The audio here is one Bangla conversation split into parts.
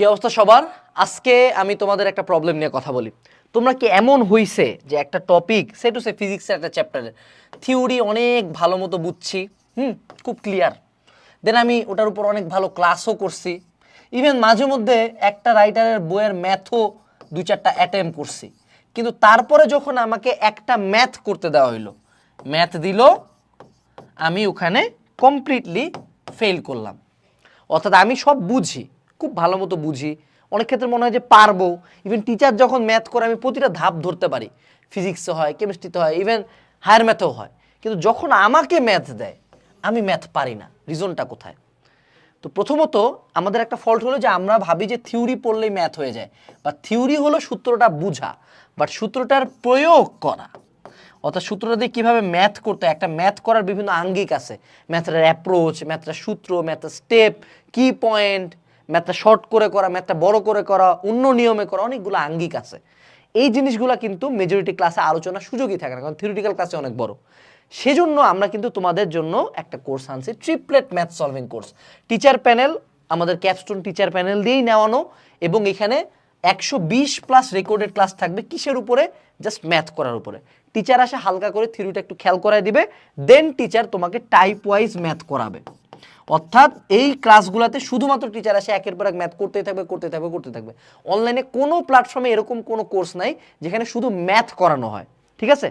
কি অবস্থা সবার? আজকে আমি তোমাদের একটা প্রবলেম নিয়ে কথা বলি। তোমরা কি এমন হইছে যে একটা টপিক সে টু সে ফিজিক্সের একটা চ্যাপ্টারের থিওরি অনেক ভালো মতো বুঝছি, হুম, খুব ক্লিয়ার দেন আমি ওটার উপর অনেক ভালো ক্লাসও করছি। ইভেন মাঝে মধ্যে একটা রাইটারের বইয়ের ম্যাথও দু চারটা অ্যাটেম্প করছি। কিন্তু তারপরে যখন আমাকে একটা ম্যাথ করতে দেওয়া হইল ম্যাথ দিল, আমি ওখানে কমপ্লিটলি ফেল করলাম। অর্থাৎ আমি সব বুঝি। খুব ভালো মতো বুঝি। অনেক ক্ষেত্রে মনে হয় যে পারব। ইভেন টিচার যখন ম্যাথ করে, আমি প্রতিটা ধাপ ধরতে পারি। ফিজিক্সে হয় কেমিস্ট্রিতে হয় ইভেন হায়ার ম্যাথেও হয়। কিন্তু যখন আমাকে ম্যাথ দেয়, আমি ম্যাথ পারি না। রিজনটা কোথায়? তো প্রথমত আমাদের একটা ফল্ট হলো যে আমরা ভাবি যে থিওরি পড়লেই ম্যাথ হয়ে যায়। বা থিওরি হলো সূত্রটা বুঝা। বাট সূত্রটার প্রয়োগ করা। অর্থাৎ সূত্রটা দিয়ে কীভাবে ম্যাথ করতে একটা ম্যাথ করার বিভিন্ন আঙ্গিক আছে। ম্যাথের অ্যাপ্রোচ ম্যাথের সূত্র ম্যাথের স্টেপ কি পয়েন্ট ম্যাথটা শর্ট করে করা, ম্যাথটা বড় করে করা, অন্য নিয়মে করা, অনেকগুলো আঙ্গিক আছে। এই জিনিসগুলো কিন্তু মেজরিটি ক্লাসে আলোচনার সুযোগই থাকে না, কারণ থিওরিটিক্যাল ক্লাসে অনেক বড়। সেজন্য আমরা কিন্তু তোমাদের জন্য একটা কোর্স আনছি triplet math solving course teacher panel আমাদের ক্যাপস্টোন টিচার প্যানেল দিয়েই নেওয়ানো এবং এখানে একশো বিশ প্লাস রেকর্ডেড ক্লাস থাকবে কিসের উপরে? জাস্ট ম্যাথ করার উপরে। টিচার আসে হালকা করে থিওরিটা একটু খেয়াল করায় দিবে দেন টিচার তোমাকে টাইপ ওয়াইজ ম্যাথ করাবে। অর্থাৎ এই ক্লাসগুলোতে শুধুমাত্র টিচার আসে, একের পর এক ম্যাথ করতেই থাকবে করতে থাকবে করতে থাকবে। অনলাইনে কোনো প্ল্যাটফর্মে এরকম কোনো কোর্স নাই, যেখানে শুধু ম্যাথ করানো হয়। ঠিক আছে?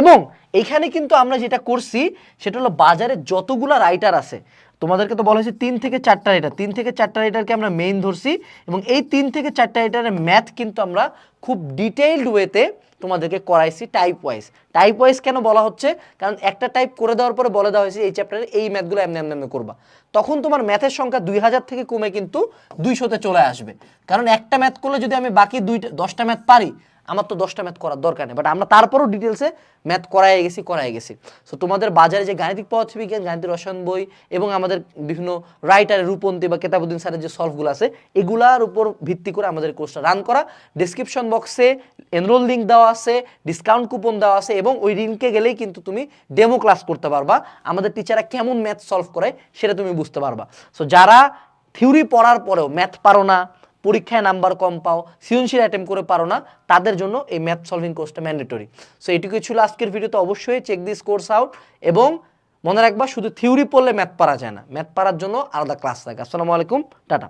এবং এখানে কিন্তু আমরা যেটা করছি, সেটা হলো বাজারে যতগুলা রাইটার আছে তোমাদেরকে তো বলা হয়েছে তিন থেকে চারটা রাইটার তিন থেকে চারটা রাইটারকে আমরা মেইন ধরছি এবং এই তিন থেকে চারটা রাইটারের ম্যাথ কিন্তু আমরা খুব ডিটেইলড ওয়েতে তোমাদেরকে করাইছি টাইপ ওয়াইজ টাইপ ওয়াইজ কেন বলা হচ্ছে? কারণ একটা টাইপ করে দেওয়ার পরে বলে দেওয়া হয়েছে এই চ্যাপ্টারে এই ম্যাথগুলো এমনি এমনি এমনি করবা। তখন তোমার ম্যাথের সংখ্যা দুই হাজার থেকে কমে কিন্তু দুইশোতে চলে আসবে। কারণ একটা ম্যাথ করলে যদি আমি বাকি দুইটা, দশটা ম্যাথ পারি, আমার তো দশটা ম্যাথ করার দরকার নেই। বাট আমরা তারপরও ডিটেলসে ম্যাথ করাই গেছি করাই গেছি। সো তোমাদের বাজারে যে গাণিতিক পদার্থবিজ্ঞান, গাণিতিক রসায়ন বই এবং আমাদের বিভিন্ন রাইটারের রূপন্তি বা কেতাবুদ্দিন স্যারের যে সলভগুলো আছে, এগুলার উপর ভিত্তি করে আমাদের কোর্সটা রান করা। ডিসক্রিপশন বক্সে এনরোল লিঙ্ক দেওয়া আছে ডিসকাউন্ট কুপন দেওয়া আছে এবং ওই লিঙ্কে গেলেই কিন্তু তুমি ডেমো ক্লাস করতে পারবা। আমাদের টিচাররা কেমন ম্যাথ সলভ করে সেটা তুমি বুঝতে পারবা। সো যারা থিওরি পড়ার পরেও ম্যাথ পারো না, পরীক্ষায় নাম্বার কম পাও, সৃজনশীল অ্যাটেম্প করে পারো না, তাদের জন্য এই ম্যাথ সলভিং কোর্সটা ম্যান্ডেটরি সো এটুকুই ছিল আজকের ভিডিওতে অবশ্যই চেক দিস কোর্স আউট এবং মনে রাখবা, শুধু থিওরি পড়লে ম্যাথ পারা যায় না। ম্যাথ পারার জন্য আলাদা ক্লাস থাকে। আসসালামু আলাইকুম, টাটা।